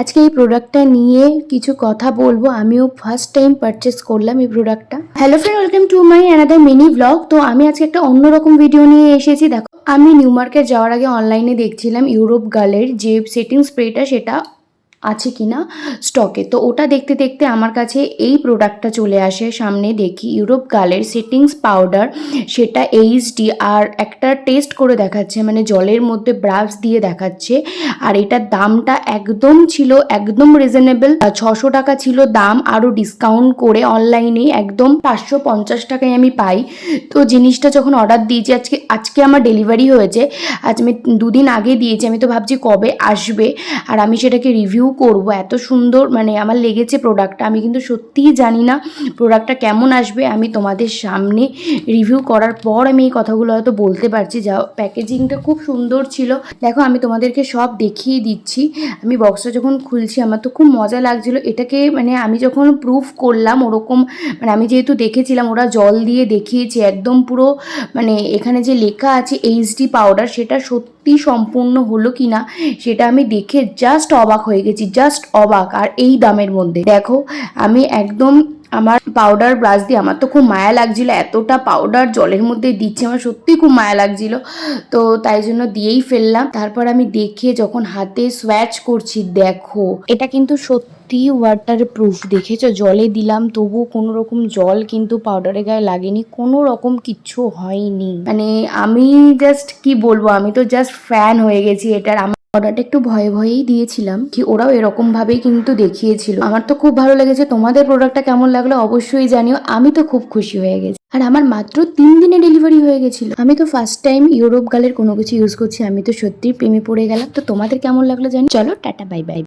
আজকে এই প্রোডাক্টটা নিয়ে কিছু কথা বলব। আমিও ফার্স্ট টাইম পারচেস করলাম এই প্রোডাক্টটা hello friend welcome to my another mini blog তো আমি আজকে একটা অন্যরকম ভিডিও নিয়ে এসেছি। দেখো, আমি নিউ মার্কেট যাওয়ার আগে অনলাইনে দেখছিলাম ইউরোপ গার্লের যে সেটিং স্প্রেটা সেটা আছে কি না স্টকে তো ওটা দেখতে দেখতে আমার কাছে এই প্রোডাক্টটা চলে আসে। সামনে দেখি ইউরোপ গার্লের সেটিংস পাউডার সেটা এইচডি আর একটা টেস্ট করে দেখাচ্ছে মানে জলের মধ্যে ব্রাশ দিয়ে দেখাচ্ছে। আর এটার দামটা একদম ছিল, একদম রিজনেবল ছশো টাকা ছিল দাম, আরও ডিসকাউন্ট করে অনলাইনে একদম পাঁচশো পঞ্চাশ টাকায় আমি পাই। তো জিনিসটা যখন অর্ডার দিয়েছি, আজকে আজকে আমার ডেলিভারি হয়েছে। আজ আমি দুদিন আগে দিয়েছি, আমি তো ভাবছি কবে আসবে। আর আমি সেটাকে রিভিউ করব, এত সুন্দর মানে আমার লেগেছে প্রোডাক্টটা আমি কিন্তু সত্যিই জানি না প্রোডাক্টটা কেমন আসবে। আমি তোমাদের সামনে রিভিউ করার পর আমি এই কথাগুলো হয়তো বলতে পারছি। যা প্যাকেজিংটা খুব সুন্দর ছিল। দেখো, আমি তোমাদেরকে সব দেখিয়ে দিচ্ছি। আমি বক্সটা যখন খুলছি, আমার তো খুব মজা লাগছিল। এটাকে মানে আমি যখন প্রুফ করলাম ওরকম মানে আমি যেহেতু দেখেছিলাম, ওরা জল দিয়ে দেখিয়েছে, একদম পুরো মানে এখানে যে লেখা আছে এইচডি পাউডার সেটা সত্যি সম্পূর্ণ হলো কি না সেটা আমি দেখে জাস্ট অবাক হয়ে গেছি। জাস্ট অবাক, আর এই দামের মধ্যে। দেখো, আমি একদম আমার পাউডার ব্রাশ দিয়ে, আমার তো খুব মায়া লাগছিল, এতটা পাউডার জলের মধ্যে দিচ্ছে, আমার সত্যি খুব মায়া লাগছিল। তো তাই জন্য দিয়েই ফেললাম। তারপর আমি দেখে যখন হাতে সোয়াচ করছি, দেখো, এটা কিন্তু সত্যি ওয়াটার প্রুফ দেখেছ? জলে দিলাম, তবু কোনো রকম জল কিন্তু পাউডারের গায়ে লাগেনি, কোনো রকম কিচ্ছু হয়নি। মানে আমি জাস্ট কি বলব, আমি তো জাস্ট ফ্যান হয়ে গেছি, এটার অর্ডারটা একটু ভয়ে ভয়েই দিয়েছিলাম কি ওরাও এরকম ভাবেই কিন্তু দেখিয়েছিল। আমার তো খুব ভালো লেগেছে, তোমাদের প্রোডাক্টটা কেমন লাগল অবশ্যই জানিও। আমি তো খুব খুশি হয়ে গেছি। আর আমার মাত্র তিন দিনে ডেলিভারি হয়ে গেছিল। আমি তো ফার্স্ট টাইম ইউরোপ গালের কোনো কিছু ইউজ করছি, আমি তো সত্যিই প্রেমে পড়ে গেলাম। তো তোমাদের কেমন লাগল জানি চলো, টাটা বাই বাই